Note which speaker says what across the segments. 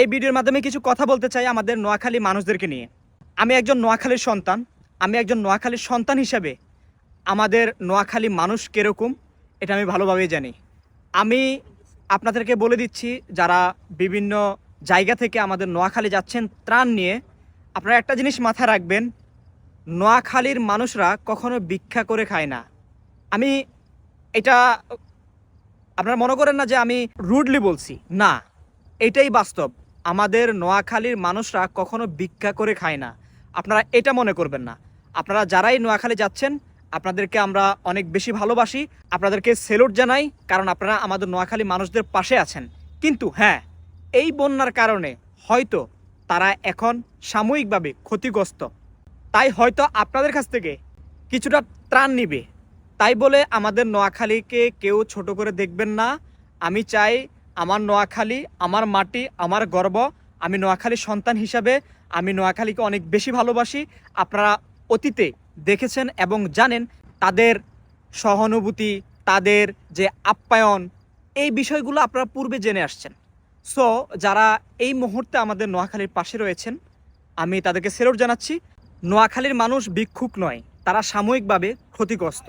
Speaker 1: এই ভিডিওর মাধ্যমে কিছু কথা বলতে চাই আমাদের নোয়াখালী মানুষদেরকে নিয়ে। আমি একজন নোয়াখালীর সন্তান। আমি একজন নোয়াখালীর সন্তান হিসাবে আমাদের নোয়াখালী মানুষ কীরকম, এটা আমি ভালোভাবেই জানি। আমি আপনাদেরকে বলে দিচ্ছি, যারা বিভিন্ন জায়গা থেকে আমাদের নোয়াখালী যাচ্ছেন ত্রাণ নিয়ে, আপনারা একটা জিনিস মাথায় রাখবেন, নোয়াখালীর মানুষরা কখনো ভিক্ষা করে খায় না। আমি এটা, আপনারা মনে করেন না যে আমি রুডলি বলছি। না, এটাই বাস্তব। আমাদের নোয়াখালীর মানুষরা কখনো ভিক্ষা করে খায় না। আপনারা এটা মনে করবেন না। আপনারা যারাই নোয়াখালী যাচ্ছেন, আপনাদেরকে আমরা অনেক বেশি ভালোবাসি। আপনাদেরকে সেলুট জানাই, কারণ আপনারা আমাদের নোয়াখালী মানুষদের পাশে আছেন। কিন্তু হ্যাঁ এই বন্যার কারণে হয়তো তারা এখন সাময়িকভাবে ক্ষতিগ্রস্ত। তাই হয়তো আপনাদের কাছ থেকে কিছুটা ত্রাণ নিবে। তাই বলে আমাদের নোয়াখালীকে কেউ ছোট করে দেখবেন না। আমি চাই আমার নোয়াখালী, আমার মাটি, আমার গর্ব। আমি নোয়াখালীর সন্তান হিসাবে আমি নোয়াখালীকে অনেক বেশি ভালোবাসি। আপনারা অতীতে দেখেছেন এবং জানেন তাদের সহানুভূতি, তাদের যে আপ্যায়ন, এই বিষয়গুলো আপনারা পূর্বে জেনে আসছেন। সো যারা এই মুহূর্তে আমাদের নোয়াখালীর পাশে রয়েছেন, আমি তাদেরকে সেলুট জানাচ্ছি। নোয়াখালীর মানুষ ভিক্ষুক নয়, তারা সাময়িকভাবে ক্ষতিগ্রস্ত।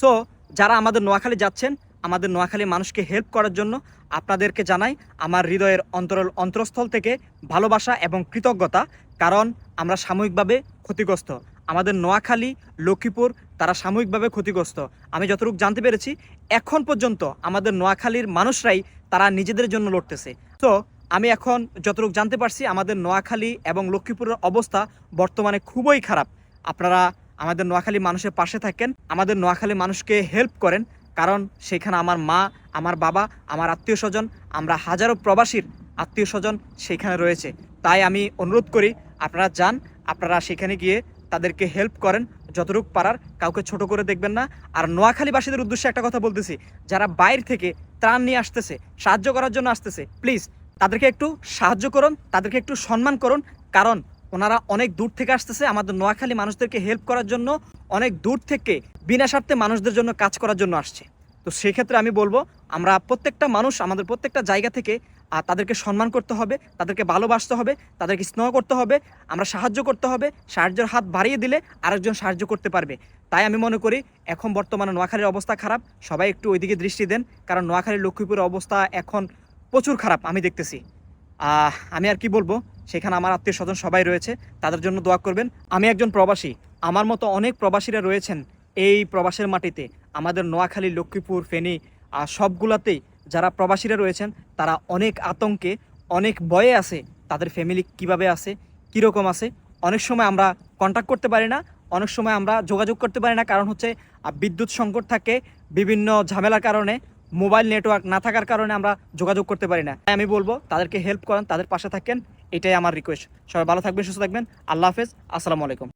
Speaker 1: সো যারা আমাদের নোয়াখালী যাচ্ছেন আমাদের নোয়াখালী মানুষকে হেল্প করার জন্য আপনাদেরকে জানাই আমার হৃদয়ের অন্তরল অন্তরস্থল থেকে ভালোবাসা এবং কৃতজ্ঞতা, কারণ আমরা সাময়িকভাবে ক্ষতিগ্রস্ত। আমাদের নোয়াখালী, লক্ষ্মীপুর, তারা সাময়িকভাবে ক্ষতিগ্রস্ত। আমি যতটুকু জানতে পেরেছি, এখন পর্যন্ত আমাদের নোয়াখালীর মানুষরাই তারা নিজেদের জন্য লড়তেছে। তো আমি এখন যতটুকু জানতে পারছি, আমাদের নোয়াখালী এবং লক্ষ্মীপুরের অবস্থা বর্তমানে খুবই খারাপ। আপনারা আমাদের নোয়াখালী মানুষের পাশে থাকেন, আমাদের নোয়াখালী মানুষকে হেল্প করেন। কারণ সেখানে আমার মা, আমার বাবা, আমার আত্মীয় স্বজন, আমরা হাজারো প্রবাসীর আত্মীয় স্বজন সেখানে রয়েছে। তাই আমি অনুরোধ করি, আপনারা যান, আপনারা সেখানে গিয়ে তাদেরকে হেল্প করেন, যতটুক পারার কাউকে ছোট করে দেখবেন না। আর নোয়াখালীবাসীদের উদ্দেশ্যে একটা কথা বলতেছি, যারা বাইরে থেকে ত্রাণ নিয়ে আসতেছে, সাহায্য করার জন্য আসতেছে প্লিজ তাদেরকে একটু সাহায্য করুন, তাদেরকে একটু সম্মান করুন। কারণ ওনারা অনেক দূর থেকে আসতেছে। আমাদের নোয়াখালী মানুষদেরকে হেল্প করার জন্য অনেক দূর থেকে বিনা স্বার্থে মানুষদের জন্য কাজ করার জন্য আসছে। তো সেক্ষেত্রে আমি বলব, আমরা প্রত্যেকটা মানুষ, আমাদের প্রত্যেকটা জায়গা থেকে আর তাদেরকে সম্মান করতে হবে, তাদেরকে ভালোবাসতে হবে, তাদেরকে স্নেহ করতে হবে, আমরা সাহায্য করতে হবে, সাহায্যের হাত বাড়িয়ে দিলে আরেকজন সাহায্য করতে পারবে। তাই আমি মনে করি, এখন বর্তমানে নোয়াখালীর অবস্থা খারাপ, সবাই একটু ওইদিকে দৃষ্টি দেন, কারণ নোয়াখালী লক্ষ্মীপুরের অবস্থা এখন প্রচুর খারাপ, আমি দেখতেছি। আমি আর কি বলব? সেখানে আমার আত্মীয় স্বজন সবাই রয়েছে, তাদের জন্য দোয়া করবেন। আমি একজন প্রবাসী, আমার মতো অনেক প্রবাসীরা রয়েছেন এই প্রবাসের মাটিতে। আমাদের নোয়াখালী, লক্ষ্মীপুর, ফেনী আর সবগুলাতেই যারা প্রবাসীরা রয়েছেন, তারা অনেক আতঙ্কে, অনেক ভয়ে আছে, তাদের ফ্যামিলি কীভাবে আছে, কীরকম আছে। অনেক সময় আমরা কন্ট্যাক্ট করতে পারি না, অনেক সময় আমরা যোগাযোগ করতে পারি না, কারণ হচ্ছে বিদ্যুৎ সংকট থাকে, বিভিন্ন ঝামেলার কারণে মোবাইল নেটওয়ার্ক না থাকার কারণে আমরা যোগাযোগ করতে পারি না। আমি বলব, তাদেরকে হেল্প করেন, তাদের পাশে থাকেন, এটাই আমার রিকোয়েস্ট সবাই ভালো থাকবেন, সুস্থ থাকবেন। আল্লাহ হাফেজ, আসসালামু আলাইকুম।